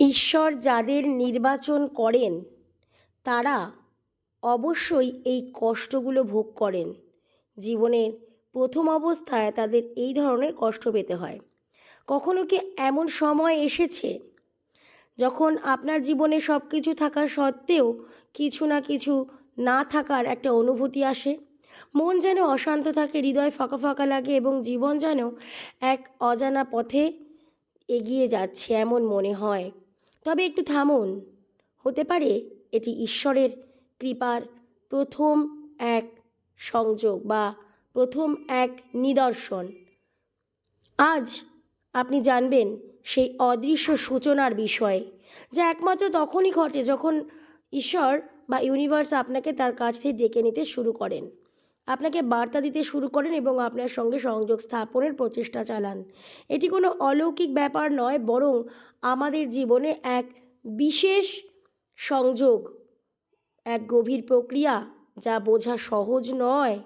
ঈশ্বর যাদের নির্বাচন করেন, তারা অবশ্যই এই কষ্টগুলো ভোগ করেন। জীবনের প্রথম অবস্থায় তাদের এই ধরনের কষ্ট পেতে হয়। কখনো কি এমন সময় এসেছে যখন আপনার জীবনে সব কিছু থাকা সত্ত্বেও কিছু না কিছু না থাকার একটা অনুভূতি আসে? মন যেন অশান্ত থাকে, হৃদয় ফাঁকা ফাঁকা লাগে এবং জীবন যেন এক অজানা পথে এগিয়ে যাচ্ছে এমন মনে হয়। তবে একটু থামুন। হতে পারে এটি ঈশ্বরের কৃপার প্রথম এক সংযোগ বা প্রথম এক নিদর্শন। আজ আপনি জানবেন সেই অদৃশ্য সূচনার বিষয়ে, যা একমাত্র তখনই ঘটে যখন ঈশ্বর বা ইউনিভার্স আপনাকে তার কাছ থেকে ডেকে নিতে শুরু করেন। আপনাকে বার্তা দিতে শুরু করেন এবং আপনার সঙ্গে সংযোগ স্থাপনের প্রচেষ্টা চালান। এটি কোনো অলৌকিক ব্যাপার নয়, বরং আমাদের জীবনে এক বিশেষ সংযোগ, এক গভীর প্রক্রিয়া যা বোঝা সহজ নয়।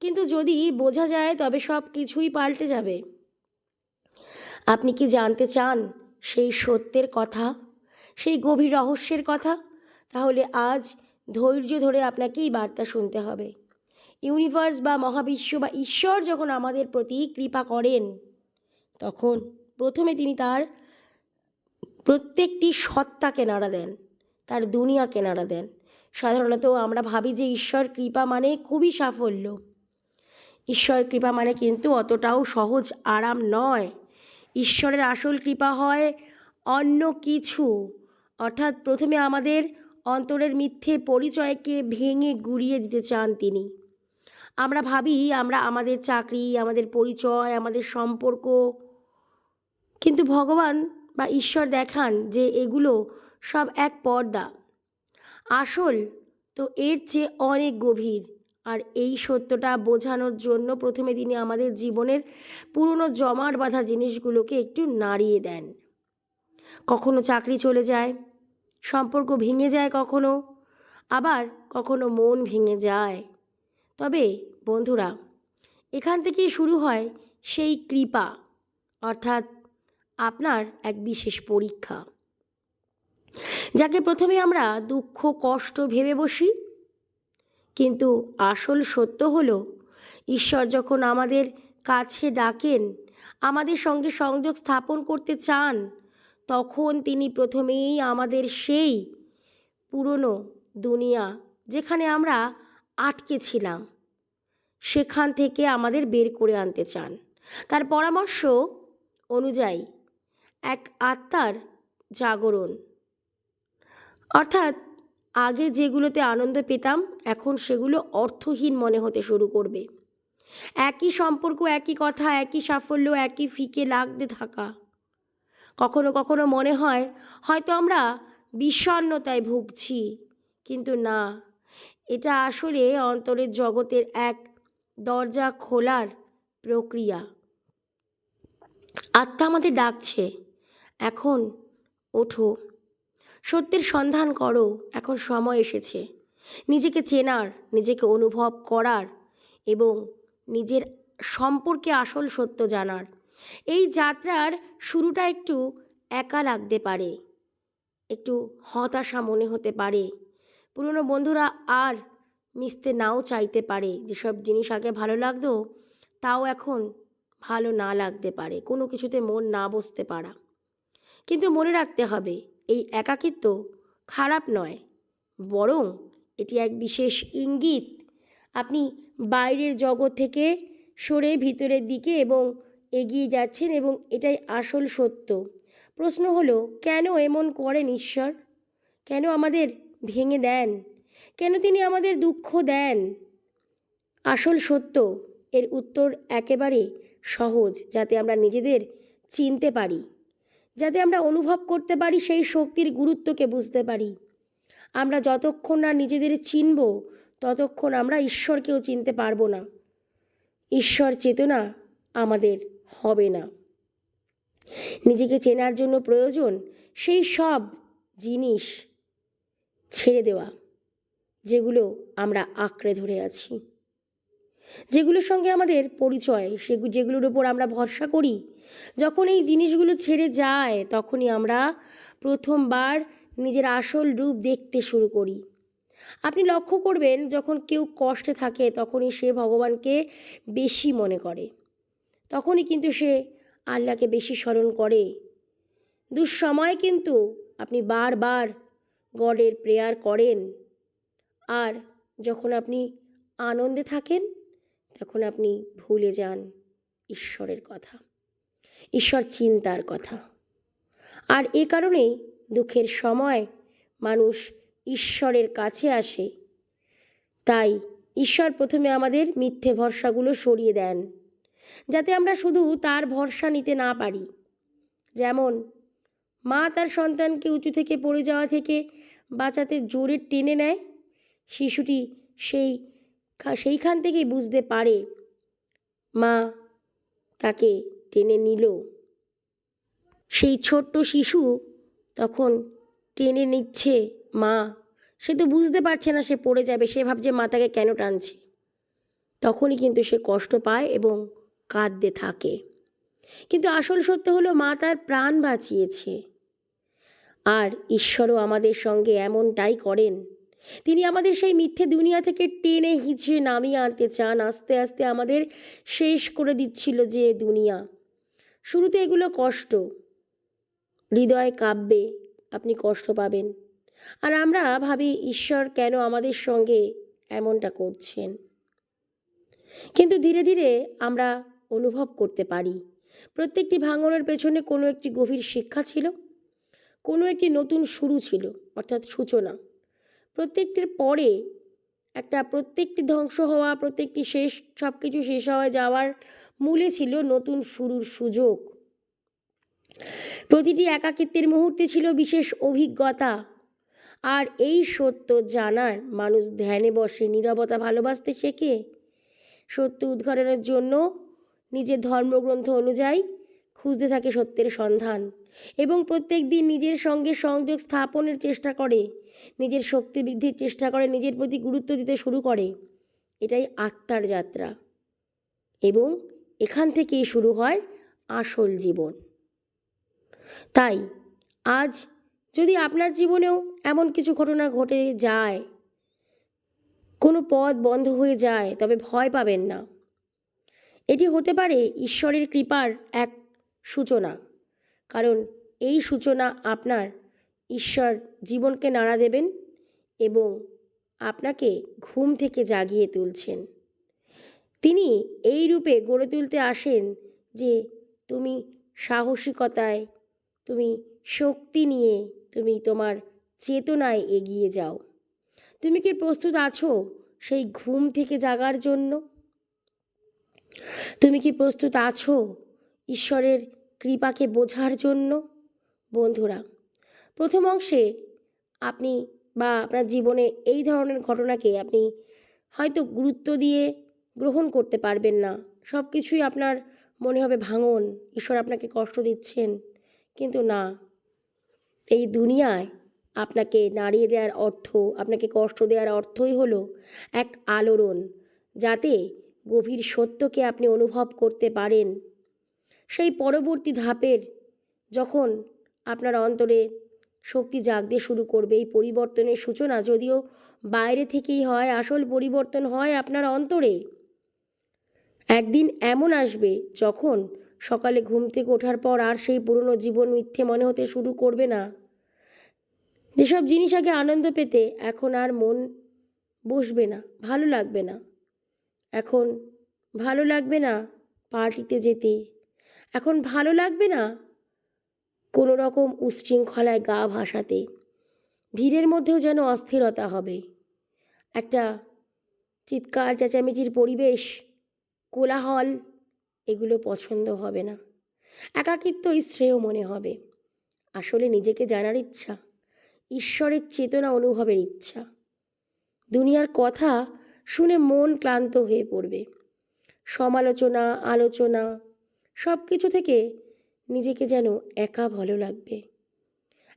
কিন্তু যদি বোঝা যায়, তবে সব কিছুই পাল্টে যাবে। আপনি কি জানতে চান সেই সত্যের কথা, সেই গভীর রহস্যের কথা? তাহলে আজ ধৈর্য ধরে আপনাকে এই বার্তা শুনতে হবে। ইউনিভার্স বা মহাবিশ্ব বা ঈশ্বর যখন আমাদের প্রতি কৃপা করেন, তখন প্রথমে তিনি তার প্রত্যেকটি সত্তাকে নাড়া দেন, তার দুনিয়াকে নাড়া দেন। সাধারণত আমরা ভাবি যে ঈশ্বর কৃপা মানে খুবই সাফল্য। ঈশ্বর কৃপা মানে কিন্তু অতটাও সহজ আরাম নয়। ঈশ্বরের আসল কৃপা হয় অন্য কিছু। অর্থাৎ প্রথমে আমাদের অন্তরের মিথ্যে পরিচয়কে ভেঙে গুড়িয়ে দিতে চান তিনি। আমরা ভাবি আমরা আমাদের চাকরি, আমাদের পরিচয়, আমাদের সম্পর্ক, কিন্তু ভগবান বা ঈশ্বর দেখান যে এগুলো সব এক পর্দা। আসল তো এর চেয়ে অনেক গভীর। আর এই সত্যটা বোঝানোর জন্য প্রথমে তিনি আমাদের জীবনের পুরনো জমাট বাঁধা জিনিসগুলোকে একটু নাড়িয়ে দেন। কখনো চাকরি চলে যায়, সম্পর্ক ভেঙে যায় কখনো, আবার কখনো মন ভেঙে যায়। তবে বন্ধুরা, এখান থেকেই শুরু হয় সেই কৃপা, অর্থাৎ আপনার এক বিশেষ পরীক্ষা। যাকে প্রথমে আমরা দুঃখ, কষ্ট ভেবে বসি, কিন্তু আসল সত্য হলো, ঈশ্বর যখন আমাদের কাছে ডাকেন, আমাদের সঙ্গে সংযোগ স্থাপন করতে চান, তখন তিনি প্রথমেই আমাদের সেই পুরনো দুনিয়া যেখানে আমরা আটকে ছিলাম, সেখান থেকে আমাদের বের করে আনতে চান। তার পরামর্শ অনুযায়ী এক আত্মার জাগরণ। অর্থাৎ আগে যেগুলোতে আনন্দ পেতাম, এখন সেগুলো অর্থহীন মনে হতে শুরু করবে। একই সম্পর্ক, একই কথা, একই সাফল্য, একই ফিকে লাগতে থাকা। কখনো কখনো মনে হয়, হয়তো আমরা বিষণ্ণতায় ভুগছি, কিন্তু না। এটা আসলে অন্তরের জগতের এক দরজা খোলার প্রক্রিয়া। আত্মা আমাদের ডাকছে। এখন ওঠো। সত্যের সন্ধান করো, এখন সময় এসেছে। নিজেকে চেনার, নিজেকে অনুভব করার এবং নিজের সম্পর্কে আসল সত্য জানার। এই যাত্রার শুরুটা একটু একা লাগতে পারে, একটু হতাশা মনে হতে পারে। পুরনো বন্ধুরা আর মিশতে নাও চাইতে পারে। যেসব জিনিস আগে ভালো লাগতো, তাও এখন ভালো না লাগতে পারে। কোনো কিছুতে মন না বসতে পারা। কিন্তু মনে রাখতে হবে, এই একাকিত্ব খারাপ নয়। বরং এটি এক বিশেষ ইঙ্গিত। আপনি বাইরের জগৎ থেকে সরে ভিতরের দিকে এবং এগিয়ে যাচ্ছেন এবং এটাই আসল সত্য। প্রশ্ন হলো, কেন এমন করেন ঈশ্বর? কেন আমাদের ভেঙে দেন? কেন তিনি আমাদের দুঃখ দেন? আসল সত্য, এর উত্তর একেবারে সহজ, যাতে আমরা নিজেদের চিনতে পারি। যাতে আমরা অনুভব করতে পারি সেই শক্তির গুরুত্বকে বুঝতে পারি। আমরা যতক্ষণ না নিজেদের চিনব, ততক্ষণ আমরা ঈশ্বরকেও চিনতে পারব না। ঈশ্বর চেতনা আমাদের হবে না। নিজেকে চেনার জন্য প্রয়োজন সেই সব জিনিস ছেড়ে দেওয়া, যেগুলো আমরা আঁকড়ে ধরে আছি। যেগুলোর সঙ্গে আমাদের পরিচয় সেগু যেগুলোর উপর আমরা ভরসা করি, যখন এই জিনিসগুলো ছেড়ে যায়, তখনই আমরা প্রথমবার নিজের আসল রূপ দেখতে শুরু করি। আপনি লক্ষ্য করবেন, যখন কেউ কষ্টে থাকে, তখনই সে ভগবানকে বেশি মনে করে। তখনই কিন্তু সে আল্লাহকে বেশি স্মরণ করে। দুঃসময় কিন্তু আপনি বারবার গডের প্রেয়ার করেন। আর যখন আপনি আনন্দে থাকেন তখন আপনি ভুলে যান ঈশ্বরের কথা। ঈশ্বর চিন্তার কথা। আর এ কারণেই দুঃখের সময় মানুষ ঈশ্বরের কাছে আসে। তাই ঈশ্বর প্রথমে আমাদের মিথ্যে ভরসাগুলো সরিয়ে দেন, যাতে আমরা শুধু তার ভরসা নিতে না পারি। যেমন, মা তার সন্তানকে উঁচু থেকে পড়ে যাওয়া থেকে বাঁচাতে জোরে টেনে নেয়, শিশুটি সেই সেইখান থেকেই বুঝতে পারে। মা তাকে টেনে নিল। সেই ছোট্ট শিশু তখন টেনে নিচ্ছে মা। সে তো বুঝতে পারছে না সে পড়ে যাবে, সে ভাবছে মা তাকে কেন টানছে। তখনই কিন্তু সে কষ্ট পায় এবং কাঁদতে থাকে। কিন্তু আসল সত্য হলো মা তার প্রাণ বাঁচিয়েছে। আর ঈশ্বরও আমাদের সঙ্গে এমনটাই করেন। তিনি আমাদের সেই মিথ্যে দুনিয়া থেকে টেনে হিঁচড়ে নামিয়ে আনতে চান। আস্তে আস্তে আমাদের শেষ করে দিচ্ছিল যে দুনিয়া। শুরুতে এগুলো কষ্ট। হৃদয় কাব্যে আপনি কষ্ট পাবেন। আর আমরা ভাবি, ঈশ্বর কেন আমাদের সঙ্গে এমনটা করছেন? কিন্তু ধীরে ধীরে আমরা অনুভব করতে পারি, প্রত্যেকটি ভাঙনের পেছনে কোনো একটি গভীর শিক্ষা ছিল, কোনো একটি নতুন শুরু ছিল, অর্থাৎ সূচনা। প্রত্যেকটির পরে একটা প্রত্যেকটি ধ্বংস হওয়া, প্রত্যেকটি শেষ সব কিছু শেষ হওয়া যাওয়ার মূলে ছিল নতুন শুরুর সুযোগ। প্রতিটি একাকিত্বের মুহূর্তে ছিল বিশেষ অভিজ্ঞতা। আর এই সত্য জানার মানুষ ধ্যানে বসে নীরবতা ভালোবাসতে শেখে। সত্য উদ্ঘাটনের জন্য নিজের ধর্মগ্রন্থ অনুযায়ী খুঁজতে থাকে সত্যের সন্ধান। এবং প্রত্যেক দিন নিজের সঙ্গে সংযোগ স্থাপনের চেষ্টা করে, নিজের শক্তি বৃদ্ধির চেষ্টা করে, নিজের প্রতি গুরুত্ব দিতে শুরু করে। এটাই আত্মার যাত্রা। এবং এখান থেকেই শুরু হয় আসল জীবন। তাই আজ যদি আপনার জীবনেও এমন কিছু ঘটনা ঘটে যায়, কোনো পথ বন্ধ হয়ে যায়, তবে ভয় পাবেন না। এটি হতে পারে ঈশ্বরের কৃপার এক সূচনা। কারণ এই সূচনা আপনার ঈশ্বর জীবনকে নাড়া দেবেন এবং আপনাকে ঘুম থেকে জাগিয়ে তুলছেন। তিনি এই রূপে গড়ে তুলতে আসেন যে তুমি সাহসিকতায়, তুমি শক্তি নিয়ে তুমি তোমার চেতনায় এগিয়ে যাও। তুমি কি প্রস্তুত আছো সেই ঘুম থেকে জাগার জন্য? তুমি কি প্রস্তুত আছো ঈশ্বরের কৃপাকে বোঝার জন্য? বন্ধুরা, প্রথম অংশে আপনি বা আপনার জীবনে এই ধরনের ঘটনাকে আপনি হয়তো গুরুত্ব দিয়ে গ্রহণ করতে পারবেন না। সব কিছুই আপনার মনে হবে ভাঙন, ঈশ্বর আপনাকে কষ্ট দিচ্ছেন। কিন্তু না, এই দুনিয়ায় আপনাকে নাড়িয়ে দেওয়ার অর্থ, আপনাকে কষ্ট দেওয়ার অর্থই হলো এক আলোড়ন, যাতে গভীর সত্যকে আপনি অনুভব করতে পারেন। সেই পরবর্তী ধাপের যখন আপনার অন্তরে শক্তি জাগতে শুরু করবে, এই পরিবর্তনের সূচনা যদিও বাইরে থেকেই হয়, আসল পরিবর্তন হয় আপনার অন্তরে। একদিন এমন আসবে যখন সকালে ঘুম থেকে ওঠার পর আর সেই পুরনো জীবন মিথ্যে মনে হতে শুরু করবে না। যেসব জিনিস আগে আনন্দ পেতে এখন আর মন বসবে না, ভালো লাগবে না। এখন ভালো লাগবে না পার্টিতে যেতে। এখন ভালো লাগবে না? কোনো রকম উচ্ছৃঙ্খলায় গা ভাসাতে। ভিড়ের মধ্যেও যেন অস্থিরতা হবে। একটা চিৎকার, চেঁচামেচির পরিবেশ, কোলাহল, এগুলো পছন্দ হবে না। একাকিত্বই শ্রেয় মনে হবে। আসলে নিজেকে জানার ইচ্ছা, ঈশ্বরের চেতনা অনুভবের ইচ্ছা। দুনিয়ার কথা শুনে মন ক্লান্ত হয়ে পড়বে। সমালোচনা, আলোচনা সব কিছু থেকে নিজেকে যেন একা ভালো লাগবে।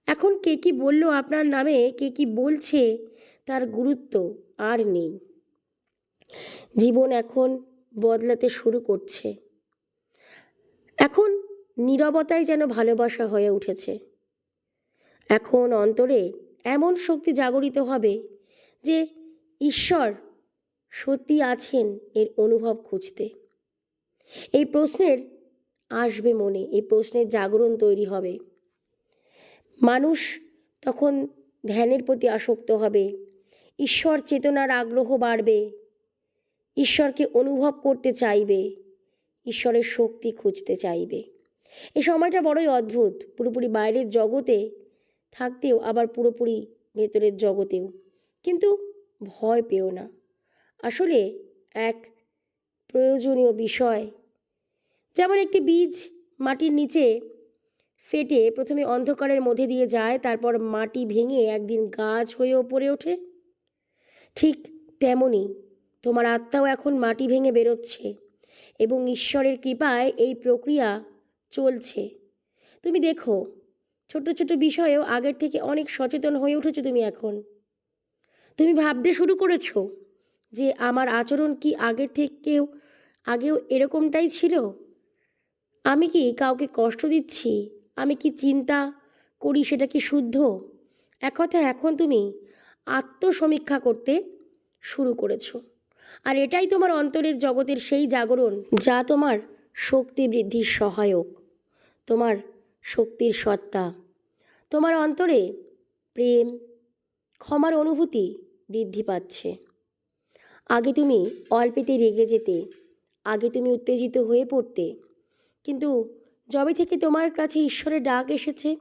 এখন কে কি বলল আপনার নামে, কে কি বলছে তার গুরুত্ব আর নেই। জীবন এখন বদলাতে শুরু করছে। এখন নীরবতাই যেন ভালোবাসা হয়ে উঠেছে। এখন অন্তরে এমন শক্তি জাগরিত হবে যে ঈশ্বর সত্যি আছেন এর অনুভব খুঁজতে। এই প্রশ্নের আসবে মনে এই প্রশ্নের জাগরণ তৈরি হবে। মানুষ তখন ধ্যানের প্রতি আসক্ত হবে। ঈশ্বর চেতনার আগ্রহ বাড়বে। ঈশ্বরকে অনুভব করতে চাইবে। ঈশ্বরের শক্তি খুঁজতে চাইবে। এই সময়টা বড়ই অদ্ভুত। পুরোপুরি বাইরের জগতে থাকতেও আবার পুরোপুরি ভেতরের জগতেও। কিন্তু ভয় পেও না। আসলে এক প্রয়োজনীয় বিষয় যেমন একটি বীজ মাটির নিচে ফেটে প্রথমে অন্ধকারের মধ্যে দিয়ে যায়, তারপর মাটি ভেঙে একদিন গাছ হয়ে ওপরে ওঠে। ঠিক তেমনই তোমার আত্মাও এখন মাটি ভেঙে বেরোচ্ছে এবং ঈশ্বরের কৃপায় এই প্রক্রিয়া চলছে। তুমি দেখো ছোট ছোট বিষয়েও আগের থেকে অনেক সচেতন হয়ে উঠেছো তুমি এখন। তুমি ভাবতে শুরু করেছ যে আমার আচরণ কি আগের থেকেও, আগেও এরকমটাই ছিল? আমি কি কাউকে কষ্ট দিচ্ছি? আমি কি চিন্তা করি সেটা কি শুদ্ধ? এক কথা এখন তুমি আত্মসমীক্ষা করতে শুরু করেছ। আর এটাই তোমার অন্তরের জগতের সেই জাগরণ যা তোমার শক্তি বৃদ্ধির সহায়ক। তোমার শক্তির সত্তা। তোমার অন্তরে প্রেম, ক্ষমার অনুভূতি বৃদ্ধি পাচ্ছে। আগে তুমি অল্পেতে রেগে যেতে, আগে তুমি উত্তেজিত হয়ে পড়তে কিন্তু যবে থেকে তোমার কাছে ঈশ্বরের ডাক এসেছে,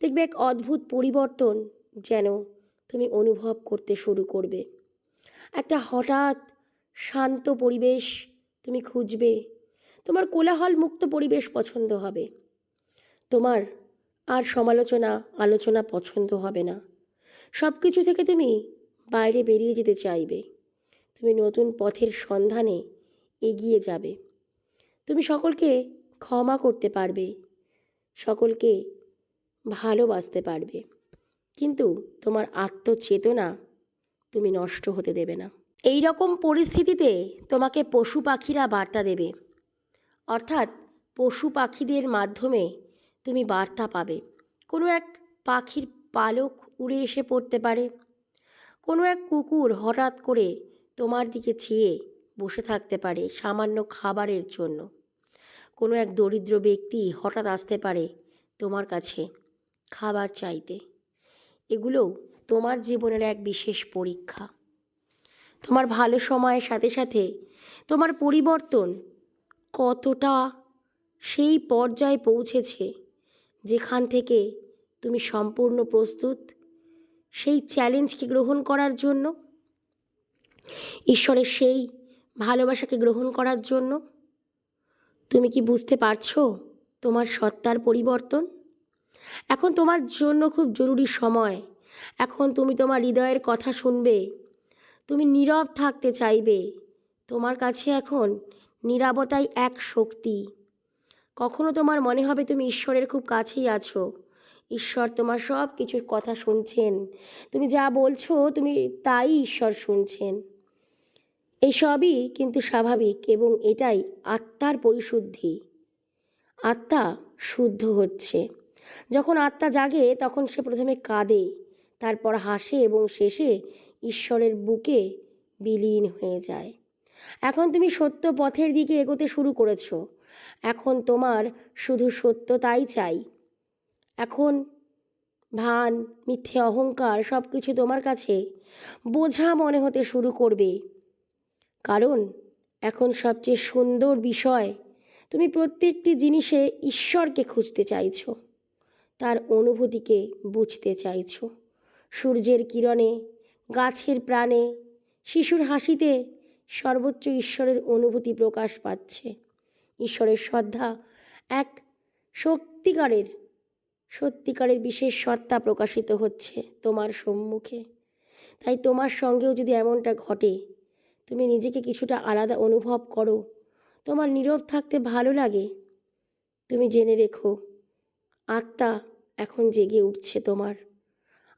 দেখবে এক অদ্ভুত পরিবর্তন যেন তুমি অনুভব করতে শুরু করবে। একটা হঠাৎ শান্ত পরিবেশ তুমি খুঁজবে। তোমার কোলাহল মুক্ত পরিবেশ পছন্দ হবে। তোমার আর সমালোচনা, আলোচনা পছন্দ হবে না। সব কিছু থেকে তুমি বাইরে বেরিয়ে যেতে চাইবে। তুমি নতুন পথের সন্ধানে এগিয়ে যাবে। তুমি সকলকে ক্ষমা করতে পারবে। সকলকে ভালোবাসতে পারবে। কিন্তু তোমার আত্মচেতনা তুমি নষ্ট হতে দেবে না। এই রকম পরিস্থিতিতে তোমাকে পশু পাখিরা বার্তা দেবে। অর্থাৎ পশু পাখিদের মাধ্যমে তুমি বার্তা পাবে। কোনো এক পাখির পালক উড়ে এসে পড়তে পারে। কোনো এক কুকুর হঠাৎ করে তোমার দিকে চেয়ে বসে থাকতে পারে সামান্য খাবারের জন্য। কোনো এক দরিদ্র ব্যক্তি হঠাৎ আসতে পারে তোমার কাছে খাবার চাইতে। এগুলোও তোমার জীবনের এক বিশেষ পরীক্ষা। তোমার ভালো সময়ের সাথে সাথে তোমার পরিবর্তন কতটা সেই পর্যায়ে পৌঁছেছে যেখান থেকে তুমি সম্পূর্ণ প্রস্তুত সেই চ্যালেঞ্জকে গ্রহণ করার জন্য? ঈশ্বরের সেই ভালোবাসাকে গ্রহণ করার জন্য তুমি কি বুঝতে পারছ তোমার সত্তার পরিবর্তন? এখন তোমার জন্য খুব জরুরি সময়। এখন তুমি তোমার হৃদয়ের কথা শুনবে। তুমি নীরব থাকতে চাইবে। তোমার কাছে এখন নীরবতাই এক শক্তি। কখনো তোমার মনে হবে তুমি ঈশ্বরের খুব কাছেই আছো। ঈশ্বর তোমার সব কিছুর কথা শুনছেন। তুমি যা বলছো তুমি তাই ঈশ্বর শুনছেন। এসবই কিন্তু স্বাভাবিক এবং এটাই আত্মার পরিশুদ্ধি। আত্মা শুদ্ধ হচ্ছে। যখন আত্মা জাগে, তখন সে প্রথমে কাঁদে, তারপর হাসে এবং শেষে ঈশ্বরের বুকে বিলীন হয়ে যায়। এখন তুমি সত্য পথের দিকে এগোতে শুরু করেছ। এখন তোমার শুধু সত্যতাই চাই। এখন ভান, মিথ্যে অহংকার সব কিছু তোমার কাছে। বোঝা মনে হতে শুরু করবে। কারণ এখন সবচেয়ে সুন্দর বিষয়, তুমি প্রত্যেকটি জিনিসে ঈশ্বরকে খুঁজতে চাইছো, তার অনুভূতিকে বুঝতে চাইছো। সূর্যের কিরণে, গাছের প্রাণে, শিশুর হাসিতে সর্বোচ্চ ঈশ্বরের অনুভূতি প্রকাশ পাচ্ছে। ঈশ্বরের শ্রদ্ধা এক সত্যিকারের সত্যিকারের বিশেষ সত্তা প্রকাশিত হচ্ছে তোমার সম্মুখে। তাই তোমার সঙ্গেও যদি এমনটা ঘটে তুমি নিজেকে কিছুটা আলাদা অনুভব করো। তোমার নীরব থাকতে ভালো লাগে। তুমি জেনে রেখো, আত্মা এখন জেগে উঠছে তোমার।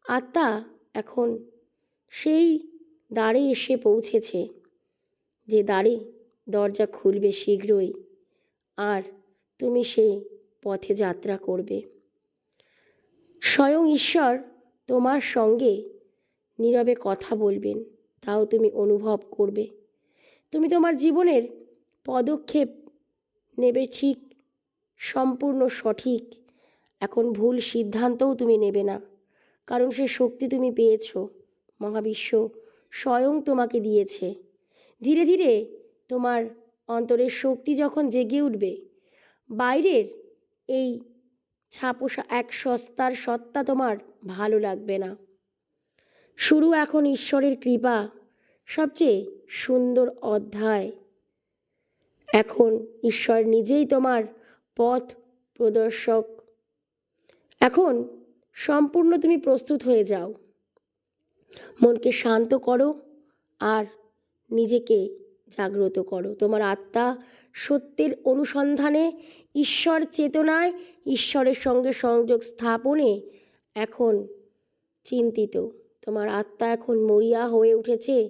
আত্মা এখন সেই দ্বারে এসে পৌঁছেছে, যে দ্বারে দরজা খুলবে শীঘ্রই, আর তুমি সে পথে যাত্রা করবে। স্বয়ং ঈশ্বর তোমার সঙ্গে নীরবে কথা বলবেন। তাও তুমি অনুভব করবে। তুমি তোমার জীবনের পদক্ষেপ নেবে ঠিক, সম্পূর্ণ সঠিক। এখন ভুল সিদ্ধান্তও তুমি নেবে না, কারণ সে শক্তি তুমি পেয়েছ। মহাবিশ্ব স্বয়ং তোমাকে দিয়েছে। ধীরে ধীরে তোমার অন্তরের শক্তি যখন জেগে উঠবে, বাইরের এই ছাপোষা এক সস্তার সত্তা তোমার ভালো লাগবে না। শুরু এখন ঈশ্বরের কৃপা, সবচেয়ে সুন্দর অধ্যায়। এখন ঈশ্বর নিজেই তোমার পথ প্রদর্শক। এখন সম্পূর্ণ তুমি প্রস্তুত হয়ে যাও। মনকে শান্ত করো আর নিজেকে জাগ্রত করো। তোমার আত্মা সত্যের অনুসন্ধানে, ঈশ্বর চেতনায়, ঈশ্বরের সঙ্গে সংযোগ স্থাপনে এখন চিন্তিত। তোমার আত্মা এখন মরিয়া হয়ে উঠেছে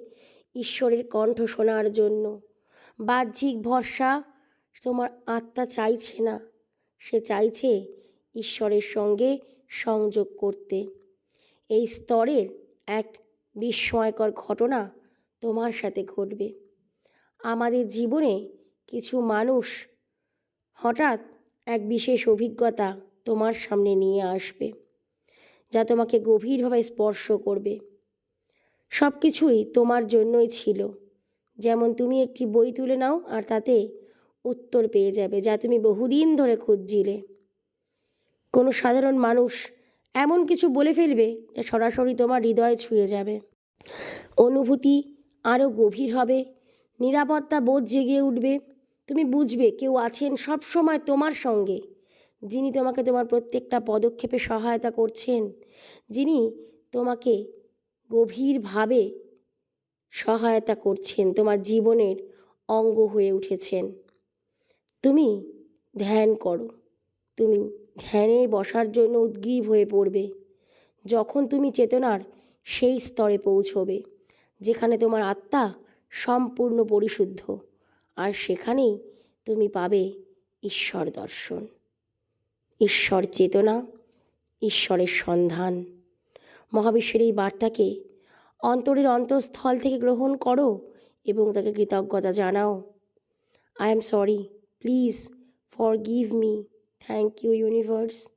ঈশ্বরের কণ্ঠ শোনার জন্য। বাহ্যিক ভরসা তোমার আত্মা চাইছে না, সে চাইছে ঈশ্বরের সঙ্গে সংযোগ করতে। এই স্তরের এক বিস্ময়কর ঘটনা তোমার সাথে ঘটবে। আমাদের জীবনে কিছু মানুষ হঠাৎ এক বিশেষ অভিজ্ঞতা তোমার সামনে নিয়ে আসবে। যা তোমাকে গভীরভাবে স্পর্শ করবে। সব কিছুই তোমার জন্যই ছিল। যেমন তুমি একটি বই তুলে নাও আর তাতে উত্তর পেয়ে যাবে যা তুমি বহুদিন ধরে খুঁজছিলে। কোনো সাধারণ মানুষ এমন কিছু বলে ফেলবে যা সরাসরি তোমার হৃদয়ে ছুঁয়ে যাবে। অনুভূতি আরও গভীর হবে, নিরাপত্তা বোধ জেগে উঠবে। তুমি বুঝবে কেউ আছেন সব সময় তোমার সঙ্গে। যিনি তোমাকে তোমার প্রত্যেকটা পদক্ষেপে সহায়তা করছেন, যিনি তোমাকে গভীরভাবে সহায়তা করছেন, তোমার জীবনের অঙ্গ হয়ে উঠেছেন। তুমি ধ্যান করো। তুমি ধ্যানে বসার জন্য উদ্গ্রীব হয়ে পড়বে। যখন তুমি চেতনার সেই স্তরে পৌঁছবে, যেখানে তোমার আত্মা সম্পূর্ণ পরিশুদ্ধ, আর সেখানেই তুমি পাবে ঈশ্বর দর্শন। ঈশ্বর চেতনা, ঈশ্বরের সন্ধান। মহাবিশ্বের এই বার্তাকে অন্তরের অন্তঃস্থল থেকে গ্রহণ করো এবং তাকে কৃতজ্ঞতা জানাও। I am sorry please forgive me thank you universe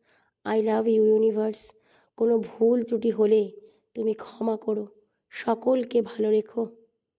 I love you universe কোনো ভুল ত্রুটি হলে তুমি ক্ষমা করো, সকলকে ভালো রেখো।